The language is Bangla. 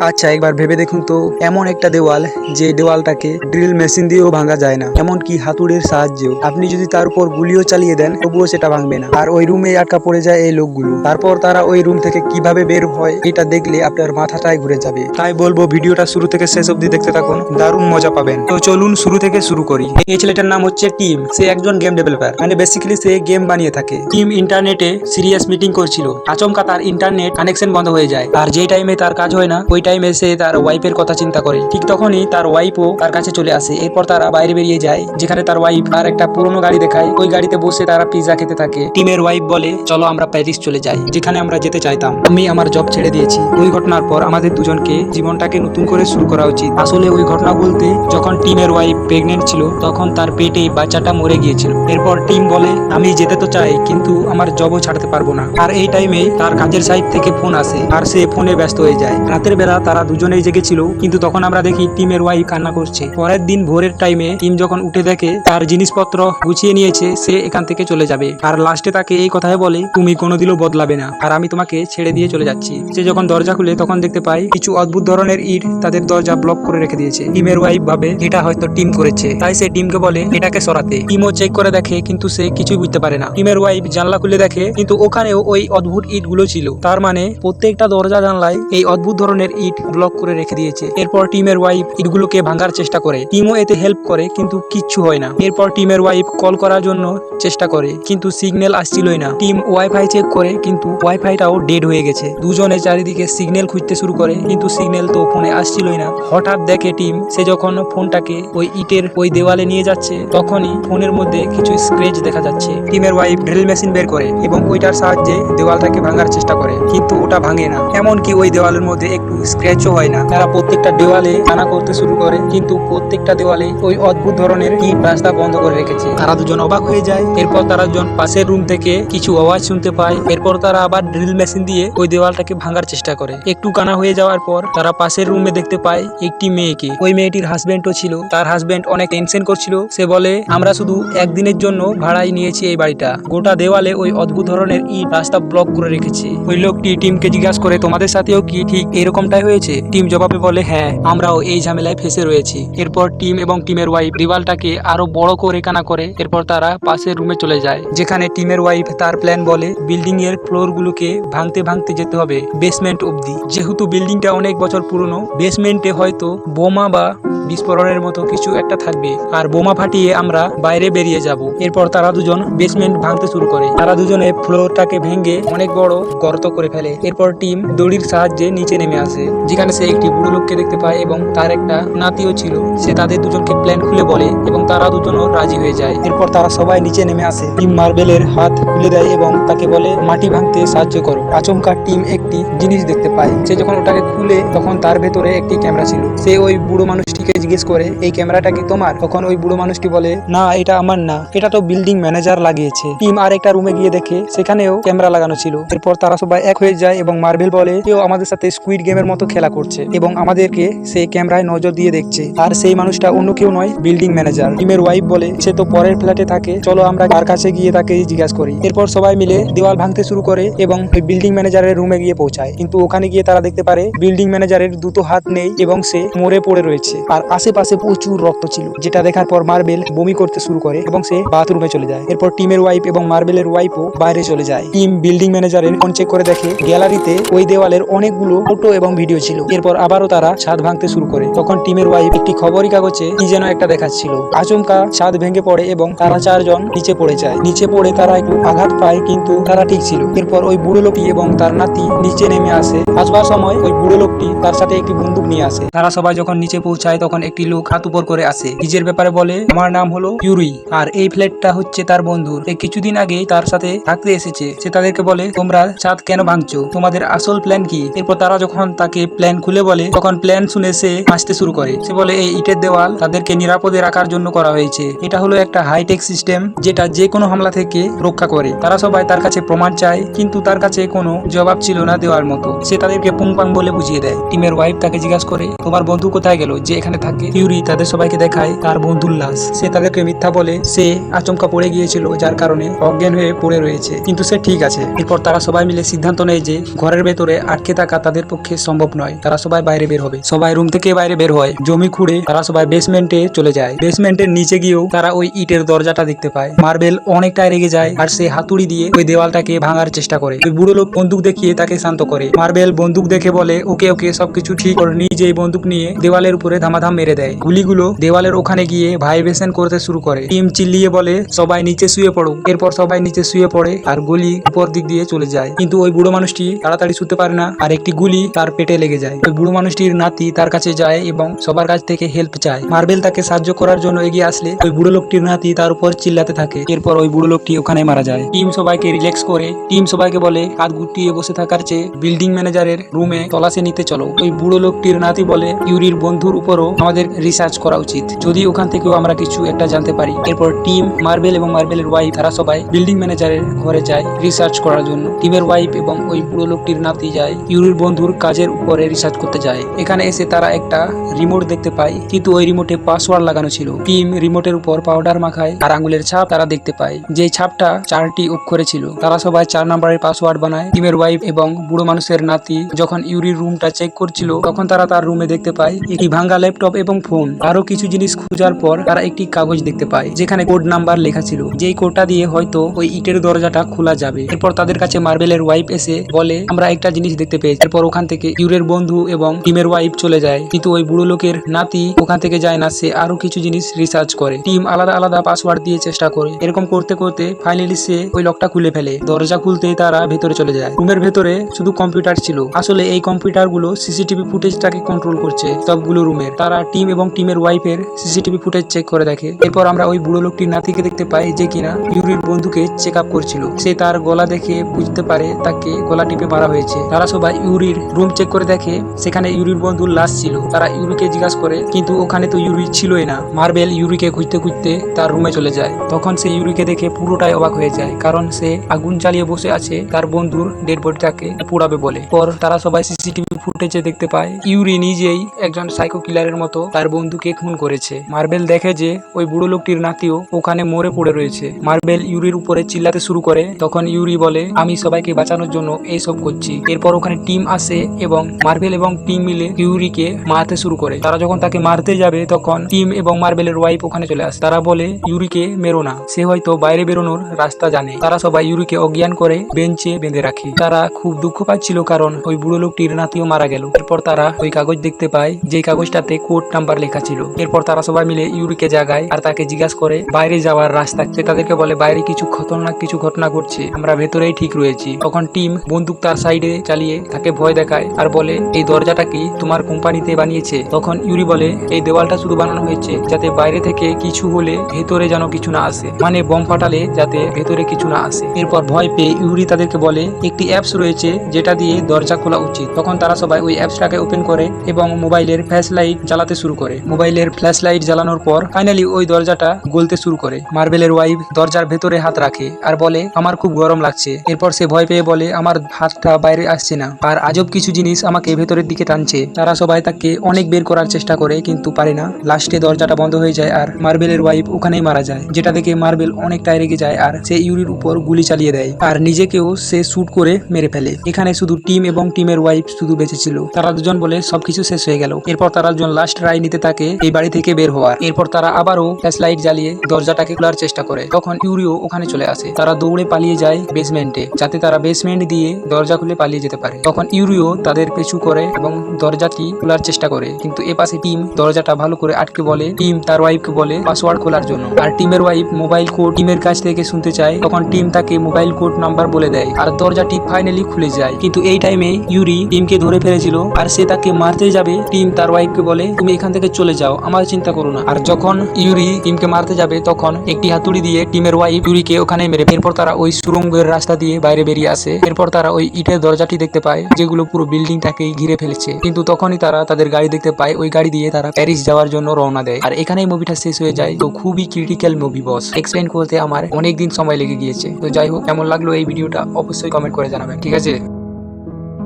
আচ্ছা একবার ভেবে দেখুন তো, এমন একটা দেওয়াল যে দেওয়ালটাকে ড্রিল মেশিন দিয়েও ভাঙা যায় না। এমনকি হাতুড়ের সাহায্যেও। আপনি যদি তার উপর গুলিও চালিয়ে দেন, তবুও সেটা ভাঙবে না। আর ওই রুমে আটকা পড়ে যায় এই লোকগুলো। তারপর তারা ওই রুম থেকে কীভাবে বের হয়, এটা দেখলে আপনার মাথাটাই ঘুরে যাবে। তাই বলব, ভিডিওটা শুরু থেকে শেষ অবধি দেখতে থাকুন। দারুণ মজা পাবেন। তো চলুন, শুরু থেকে শুরু করি। এই ছেলেটার নাম হচ্ছে টিম। সে একজন গেম ডেভেলপার। মানে বেসিক্যালি সে গেম বানিয়ে থাকে। টিম ইন্টারনেটে সিরিয়াস মিটিং করছিল। আচমকা তার ইন্টারনেট কানেকশন বন্ধ হয়ে যায়। আর যে টাইমে তার কাজ হয় না, ওই টাইমে সে তার ওয়াইফের কথা চিন্তা করে। ঠিক তখনই তার ওয়াইফও তার কাছে চলে আসে। এরপর তারা বাইরে বেরিয়ে যায়, যেখানে তার ওয়াইফ আর একটা পুরনো গাড়ি দেখায়। ওই গাড়িতে বসে তারা পিজা খেতে থাকে। টিমের ওয়াইফ বলে, চলো আমরা প্যারিস চলে যাই, যেখানে আমরা যেতে চাইতাম। আমি আমার জব ছেড়ে দিয়েছি। ওই ঘটনার পর আমাদের দুজনকে জীবনটাকে নতুন করে শুরু করা উচিত। আসলে ওই ঘটনা বলতে, যখন টিমের ওয়াইফ প্রেগনেন্ট ছিল, তখন তার পেটে বাচ্চাটা মরে গিয়েছিল। এরপর টিম বলে, আমি যেতে তো চাই, কিন্তু আমার জবও ছাড়তে পারব না। আর এই টাইমে তার কাজের সাইড থেকে ফোন আসে, আর সে ফোনে ব্যস্ত হয়ে যায়। রাতের বেলা তারা দুজনেই জেগেছিল, কিন্তু তখন আমরা দেখি টিমের ওয়াইফ কান্না করছে। পরের দিন ভোরের টাইমে টিম যখন উঠে দেখে তার জিনিসপত্র গুছিয়ে নিয়েছে, সে এখান থেকে চলে যাবে। আর লাস্টে তাকে এই কথাই বলে, তুমি কোনোদিনও বদলাবে না, আর আমি তোমাকে ছেড়ে দিয়ে চলে যাচ্ছি। সে যখন দরজা খুলে তখন দেখতে পাই কিছু অদ্ভুত ধরনের ইট তাদের দরজা ব্লক করে রেখে দিয়েছে। টিমের ওয়াইফ ভাবে, এটা হয়তো টিম করেছে। তাই সে টিমকে বলে, এটাকে সরাতে। টিমও চেক করে দেখে, কিন্তু সে কিছুই বুঝতে পারে না। টিমের ওয়াইফ জানলা খুলে দেখে, কিন্তু ওখানেও ওই অদ্ভুত ইটগুলো ছিল। তার মানে প্রত্যেকটা দরজা জানলায় এই অদ্ভুত ধরনের ইট ব্লক করে রেখে দিয়েছে। এরপর টিমের ওয়াইফ ইটগুলোকে ভাঙার চেষ্টা করে। টিমও এতে হেল্প করে, কিন্তু কিচ্ছু হয় না। এরপর টিমের ওয়াইফ কল করার জন্য চেষ্টা করে, কিন্তু সিগন্যাল আসছিলই না। টিম ওয়াইফাই চেক করে, কিন্তু ওয়াইফাইটাও ডেড হয়ে গেছে। দুজনে চারিদিকে সিগন্যাল খুঁজতে শুরু করে, কিন্তু সিগন্যাল তো ফোনে আসছিলই না। হঠাৎ দেখে টিম সে যখন ফোনটাকে ওই ইটের ওই দেওয়ালে নিয়ে যাচ্ছে, তখনই ফোনের মধ্যে কিছু স্ক্রেচ দেখা যাচ্ছে। টিমের ওয়াইফ ড্রিল মেশিন বের করে এবং ওইটার সাহায্যে দেওয়ালটাকে ভাঙার চেষ্টা করে, কিন্তু ওটা ভাঙে না। এমনকি ওই দেওয়ালের মধ্যে একটু স্ক্র্যাচও হয় না। তারা প্রত্যেকটা দেওয়ালে টানা করতে শুরু করে, কিন্তু প্রত্যেকটা দেওয়ালে ওই অদ্ভুত ধরনের ইট রাস্তা বন্ধ করে রেখেছে। তারা দুজন অবাক হয়ে যায়। এরপর তারা দুজন পাশের রুম থেকে কিছু আওয়াজ শুনতে পায়। এরপর তারা আবার ড্রিল মেশিন দিয়ে ওই দেওয়ালটাকে ভাঙার চেষ্টা করে। একটু কানা হয়ে যাওয়ার পর তারা পাশের রুমে দেখতে পায় একটি মেয়েকে। ওই মেয়েটির হাজবেন্ডও ছিল। তার হাজবেন্ড অনেক টেনশন করছিল। সে বলে, আমরা শুধু একদিনের জন্য ভাড়াই নিয়েছি এই বাড়িটা। গোটা দেওয়ালে ওই অদ্ভুত ধরনের ইট রাস্তা ব্লক করে রেখেছে। ওই লোকটি টিমকে জিজ্ঞাসা করে, তোমাদের সাথেও কি ঠিক এরকমটাই হয়েছে। টিম জবাবে বলে হ্যাঁ আমরাও এই ঝামেলায় ফেসে রয়েছি। এরপর টিম এবং টিমের ওয়াইফ রিভালটাকে আরও বড় করে কানা করে, এরপর তারা পাশের রুমে চলে যায়, যেখানে টিমের ওয়াইফ তার প্ল্যান বলে বিল্ডিং এর ফ্লোর গুলোকে ভাঙতে ভাঙতে যেতে হবে বেসমেন্ট অবধি। যেহেতু বিল্ডিংটা অনেক বছর পুরনো, বেসমেন্টে হয়তো বোমা বা বিস্ফোরণের মতো কিছু একটা থাকবে। আর বোমা ফাটিয়ে আমরা বাইরে বেরিয়ে যাব। এরপর তারা দুজন বেসমেন্ট ভাঙতে শুরু করে। তারা দুজনে ফ্লোরটাকে ভেঙে অনেক বড় গর্ত করে ফেলে। এরপর টিম দড়ির সাহায্যে নিচে নেমে আসে। যেখানে সে একটি বুড়ো লোককে দেখতে পায় এবং তার একটা নাতিও ছিল। সে তাদের দুজনকে প্ল্যান খুলে বলে এবং তারা দুজনও রাজি হয়ে যায়। এরপর তারা সবাই নিচে নেমে আসে। টিম মার্বেলের হাত খুলে দেয় এবং তাকে বলে, মাটি ভাঙতে সাহায্য করো। আচমকা টিম একটি জিনিস দেখতে পায়। সে যখন ওটাকে খুলে, তখন তার ভেতরে একটি ক্যামেরা ছিল। সে ওই বুড়ো মানুষটিকে জিজ্ঞেস করে, এই ক্যামেরাটা কি তোমার? তখন ওই বুড়ো মানুষটি বলে, না, এটা আমার না। এটা তো বিল্ডিং ম্যানেজার লাগিয়েছে। টিম আর একটা রুমে গিয়ে দেখে, সেখানেও ক্যামেরা লাগানো ছিল। এরপর তারা সবাই এক হয়ে যায় এবং মার্বেল বলে, কেউ আমাদের সাথে স্কুইড গেমের মতো খেলা করছে এবং আমাদেরকে সেই ক্যামেরায় নজর দিয়ে দেখছে। আর সেই মানুষটা অন্য কেউ নয় বিল্ডিং ম্যানেজার টিমের ওয়াইফ বলে, সে তো পরের ফ্ল্যাটে থাকে। চলো আমরা তার কাছে গিয়ে তাকে জিজ্ঞাসা করি। এরপর সবাই মিলে দেওয়াল ভাঙতে শুরু করে এবং ওই বিল্ডিং ম্যানেজারের রুমে গিয়ে পৌঁছায়। কিন্তু ওখানে গিয়ে তারা দেখতে পারে বিল্ডিং ম্যানেজারের দুটো হাত নেই এবং সে মরে পড়ে রয়েছে। আর আশেপাশে প্রচুর রক্ত ছিল, যেটা দেখার পর মার্বেল বমি করতে শুরু করে এবং সে বাথরুমে চলে যায়। এরপর টিমের ওয়াইফ এবং মার্বেলের ওয়াইফও বাইরে চলে যায়। টিম বিল্ডিং ম্যানেজারের ফোন চেক করে দেখে গ্যালারিতে ওই দেওয়ালের অনেকগুলো ফটো এবং ভিডিও ছিল এরপর আবারও তারা ছাদ ভাঙতে শুরু করে। তখন টিমের ওয়াইফ একটি খবরই কাগজে কি যেন একটা দেখাচ্ছিল। আচমকা ছাদ ভেঙে পড়ে এবং তারা চারজন নিচে পড়ে যায়। নিচে পড়ে তারা একটু আঘাত পায় কিন্তু তারা ঠিক ছিল। এরপর ওই বুড়ো লোকটি এবং তার নাতি নিচে নেমে আসে। আসবার সময় ওই বুড়ো লোকটি তার সাথে একটি বন্দুক নিয়ে আসে। তারা সবাই যখন নিচে পৌঁছায় তখন একটি লোক হাত উপর করে আসে। নিজের ব্যাপারে বলে আমার নাম হলো ইউরি আর এই ফ্ল্যাটটা হচ্ছে তার বন্ধুর। এই কিছুদিন আগেই তার সাথে থাকতে এসেছে। সে তাদেরকে বলে, তোমরা ছাদ কেন ভাঙছো? তোমাদের আসল প্ল্যান কি? এরপর তারা যখন তাকে প্ল্যান খুলে বলে, তখন প্ল্যান শুনে সে হাসতে শুরু করে। সে বলে, এই ইটের দেওয়াল তাদেরকে নিরাপদে রাখার জন্য করা হয়েছে। এটা হলো একটা হাইটেক সিস্টেম যেটা যে কোনো হামলা থেকে রক্ষা করে। তারা সবাই তার কাছে প্রমাণ চায়, কিন্তু তার কাছে কোনো জবাব ছিল না দেওয়ার মতো। সে তাদেরকে পুং পাং বলে বুঝিয়ে দেয়। টিমের ওয়াইফ তাকে জিজ্ঞাসা করে, তোমার বন্ধু কোথায় গেল? যে এখানে থাকে। ইউরি তাদের সবাইকে দেখায় তার বন্ধুর লাশ। সে তাদেরকে মিথ্যা বলে, সে আচমকা পড়ে গিয়েছিল, যার কারণে অজ্ঞান হয়ে পড়ে রয়েছে। কিন্তু সে ঠিক আছে। এরপর তারা সবাই মিলে সিদ্ধান্ত নেয় যে, ঘরের ভেতরে আটকে থাকা তাদের পক্ষে সম্ভব সম্ভব নয়। তারা সবাই বাইরে বের হবে। সবাই রুম থেকে বাইরে বের হয়। জমি খুঁড়ে তারা সবাই বেসমেন্টে চলে যায়। বেসমেন্টের নিচে গিয়েও তারা ওই ইটের দরজাটা দেখতে পায়। মার্বেল অনেকটাই রেগে যায় আর সে হাতুড়ি দিয়ে ওই দেওয়ালটাকে ভাঙার চেষ্টা করে। ওই বুড়ো লোক বন্দুক দেখিয়ে তাকে শান্ত করে। মার্বেল বন্দুক দেখে বলে, ওকে ওকে, সবকিছু ঠিক করে। নিজেই বন্দুক নিয়ে দেওয়ালের উপরে ধামাধাম মেরে দেয়। গুলিগুলো দেওয়ালের ওখানে গিয়ে ভাইব্রেশন করতে শুরু করে। টিম চিল্লিয়ে বলে, সবাই নিচে শুয়ে পড়ো। এরপর সবাই নিচে শুয়ে পড়ে আর গুলি উপর দিক দিয়ে চলে যায়। কিন্তু ওই বুড়ো মানুষটি তাড়াতাড়ি শুতে পারে না। আর একটি গুলি তার পেটে লেগে যায়। ওই বুড়ো মানুষটির নাতি তার কাছে যায় এবং সবার কাছ থেকে হেল্প চায়। মার্বেল তাকে সাহায্য করার জন্য এগিয়ে আসলে ওই বুড়ো লোকটির নাতি তার উপর চিল্লাতে থাকে। এরপর ওই বুড়ো লোকটি ওখানে মারা যায়। টিম সবাইকে রিল্যাক্স করে, টিম সবাইকে বলে হাত গুটিয়ে বসে থাকার চেয়ে বিল্ডিং ম্যানেজারের রুমে তলাশে নিতে চলো। ওই বুড়ো লোকটির নাতি বলে, ইউরির বন্ধুর উপরও আমাদের রিসার্চ করা উচিত। যদি ওখান থেকেও আমরা কিছু একটা জানতে পারি। এরপর টিম, মার্বেল এবং মার্বেলের ওয়াইফ তারা সবাই বিল্ডিং ম্যানেজারের ঘরে যায় রিসার্চ করার জন্য। টিমের ওয়াইফ এবং ওই বুড়ো লোকটির নাতি যায় ইউরির বন্ধুর কাজের উপরে রিসার্চ করতে যায়। এখানে এসে তারা একটা রিমোট দেখতে পায়, কিন্তু ওই রিমোটে পাসওয়ার্ড লাগানো ছিল। টিম রিমোটের উপর পাউডার মাখায় আর আঙুলের ছাপ তারা দেখতে পায়। যে ছাপটা চারটি অক্ষরে ছিল তারা সবাই চার নাম্বারের পাসওয়ার্ড বানায়। টিমের ওয়াইফ এবং বুড়ো মানুষের নাতি যখন ইউরির রুমটা চেক করছিল, তখন তারা তার রুমে দেখতে পায়, একটি ভাঙ্গা ল্যাপটপ এবং ফোন আরও কিছু জিনিস খোঁজার পর তারা একটি কাগজ দেখতে পায়, যেখানে কোড নাম্বার লেখা ছিল। যেই কোডটা দিয়ে হয়তো ওই ইটের দরজাটা খোলা যাবে। এরপর তাদের কাছে মার্বেলের ওয়াইফ এসে বলে, আমরা একটা জিনিস দেখতে পেয়েছি। এরপর ওখান থেকে ইউরের বন্ধু এবং টিমের ওয়াইফ চলে যায়। কিন্তু ওই বুড়ো লোকের নাতি ওখান থেকে যায় না, সে আরও কিছু জিনিস রিসার্চ করে। টিম আলাদা আলাদা পাসওয়ার্ড দিয়ে চেষ্টা করে। এরকম করতে করতে ফাইনালি সে ওই লকটা খুলে ফেলে। দরজা খুলতেই তারা ভেতরে চলে যায়। রুমের ভেতরে শুধু কম্পিউটার ছিল। আসলে এই কম্পিউটারগুলো সিসিটিভি ফুটেজটাকে কন্ট্রোল করছে সবগুলো রুমের। তারা টিম এবং টিমের ওয়াইফের সিসিটিভি ফুটেজ চেক করে দেখে। এরপর আমরা ওই বুড়ো লোকটির নাতিকে দেখতে পাই যে কিনা ইউরির বন্ধুকে চেক আপ করছিল। সে তার গলা দেখে বুঝতে পারে তাকে গলা টিপে মারা হয়েছে। তারা সবাই ইউরির রুম চেক করে দেখে সেখানে ইউরির বন্ধুর লাশ ছিল। তারা ইউরিকে জিজ্ঞাসা করে, কিন্তু ওখানে তো ইউরি ছিলই না। মার্বেল ইউরিকে খুঁজতে খুঁজতে তার রুমে চলে যায়। তখন সে ইউরিকে দেখে পুরোটাই অবাক হয়ে যায়, কারণ সে আগুন চালিয়ে বসে আছে, তার বন্ধুর ডেড বডিটাকে পোড়াবে বলে। পর তারা সবাই সিসিটিভি ফুটেজে দেখতে পায়, ইউরি নিজেই একজন সাইকো কিলারের মতো তার বন্ধুকে খুন করেছে। মার্বেল দেখে যে ওই বুড়ো লোকটির নাতিও ওখানে মরে পড়ে রয়েছে। মার্বেল ইউরির উপরে চিল্লাতে শুরু করে, তখন ইউরি বলে, আমি সবাইকে বাঁচানোর জন্য এইসব করছি। এরপর ওখানে টিম আসে এবং মার্বেল এবং টিম মিলে ইউরিকে মারতে শুরু করে। তারা যখন তাকে মারতে যাবে, তখন টিম এবং মার্বেলের ওয়াইফ ওখানে চলে আসে। তারা বলে, ইউরিকে মেরো না। সে হয়তো বাইরে বেরোনোর রাস্তা জানে। তারা সবাই ইউরিকে অজ্ঞান করে বেঞ্চে বেঁধে রাখে। তারা খুব দুঃখ পাচ্ছিল কারণ ওই বুড়ো লোকটির নাতিও মারা গেল। এরপর তারা ওই কাগজ দেখতে পায় যে কাগজটাতে কোড নাম্বার লেখা ছিল। এরপর তারা সবাই মিলে ইউরিকে জাগায় আর তাকে জিজ্ঞাসা করে, বাইরে যাওয়ার রাস্তা? সে তাদেরকে বলে, বাইরে কিছু খতরনাক কিছু ঘটনা ঘটছে। আমরা ভেতরেই ঠিক রয়েছি। তখন টিম বন্দুক তার সাইডে চালিয়ে তাকে ভয় দেখায় আর বলে এই দরজাটা কি তোমার কোম্পানিতে বানিয়েছে? তখন ইউরি বলে, এই দেওয়ালটা শুধু বানানো হয়েছে, যাতে বাইরে থেকে কিছু হলে ভেতরে যেন কিছু না আসে মানে বম ফাটালে যাতে ভেতরে কিছু না আসে। এরপর ভয় পেয়ে ইউরি তাদেরকে বলে, একটি অ্যাপস রয়েছে যেটা দিয়ে দরজা খোলা উচিত। তখন তারা সবাই ওই অ্যাপসটাকে ওপেন করে এবং মোবাইলের ফ্ল্যাশ লাইট জ্বালাতে শুরু করে। মোবাইলের ফ্ল্যাশ লাইট জ্বালানোর পর ফাইনালি ওই দরজাটা গলতে শুরু করে। মার্বেলের ওয়াইফ দরজার ভেতরে হাত রাখে আর বলে, আমার খুব গরম লাগছে। এরপর সে ভয় পেয়ে বলে, আমার হাতটা বাইরে আসছে না। আর আজব কিছু জিনিস আমাকে ভেতরের দিকে টানছে। তারা সবাই তাকে অনেক বের করার চেষ্টা করে, কিন্তু পারে না। লাস্টে দরজাটা বন্ধ হয়ে যায় আর মার্বেলের ওয়াইফ ওখানেই মারা যায়, যেটা দেখে মার্বেল অনেকটাই রেগে যায় আর সে ইউরির উপর গুলি চালিয়ে দেয় আর নিজেকেও সে শ্যুট করে মেরে ফেলে। এখানে শুধু টিম এবং টিমের ওয়াইফ শুধু বেঁচে ছিল। তারা দুজন বলে, সবকিছু শেষ হয়ে গেল। এরপর তারা দুজন লাস্ট রায় নিতে থাকে এই বাড়ি থেকে বের হওয়ার। এরপর তারা আবারও ফ্ল্যাশ লাইট জ্বালিয়ে দরজাটাকে খোলার চেষ্টা করে। তখন ইউরিও ওখানে চলে আসে। তারা দৌড়ে পালিয়ে যায় বেসমেন্টে যাতে তারা বেসমেন্ট দিয়ে দরজা খুলে পালিয়ে যেতে পারে। তখন ইউরিও তাদের পেছু করে এবং দরজাটি খোলার চেষ্টা করে। কিন্তু এ পাশে টিম দরজাটা ভালো করে আটকে বলে। টিম তার ওয়াইফকে বলে পাসওয়ার্ড খোলার জন্য। আর টিমের ওয়াইফ মোবাইল কোড টিমের কাছ থেকে শুনতে চায়। তখন টিম তাকে মোবাইল কোড নাম্বার বলে দেয়। আর দরজাটি ফাইনালি খুলে যায়। কিন্তু এই টাইমে ইউরি টিমকে ধরে ফেলেছিল। আর সে তাকে মারতে যাবে। টিম তার ওয়াইফকে বলে, তুমি এখান থেকে চলে যাও। আমার চিন্তা করো না। আর যখন ইউরি টিমকে মারতে যাবে, তখন একটি হাতুড়ি দিয়ে টিমের ওয়াইফ ইউরিকে ওখানে মেরে। এরপর তারা ওই সুরঙ্গের রাস্তা দিয়ে বাইরে বেরিয়ে আসে। এরপর তারা ওই ইটের দরজাটি দেখতে পায়, যেগুলো পুরো বিল্ডিংটাকেই ঘিরে ফেলেছে। কিন্তু তখনই তারা তাদের গাড়ি দেখতে পায়, ওই গাড়ি দিয়ে তারা প্যারিস যাওয়ার জন্য রওনা দেয়। আর এখানেই মুভিটা শেষ হয়ে যায়। তো খুবই ক্রিটিক্যাল মুভি বস এক্সপ্লেন করতে আমার অনেকদিন সময় লেগে গিয়েছে। তো যাই হোক, কেমন লাগল এই ভিডিওটা অবশ্যই কমেন্ট করে জানাবেন, ঠিক আছে?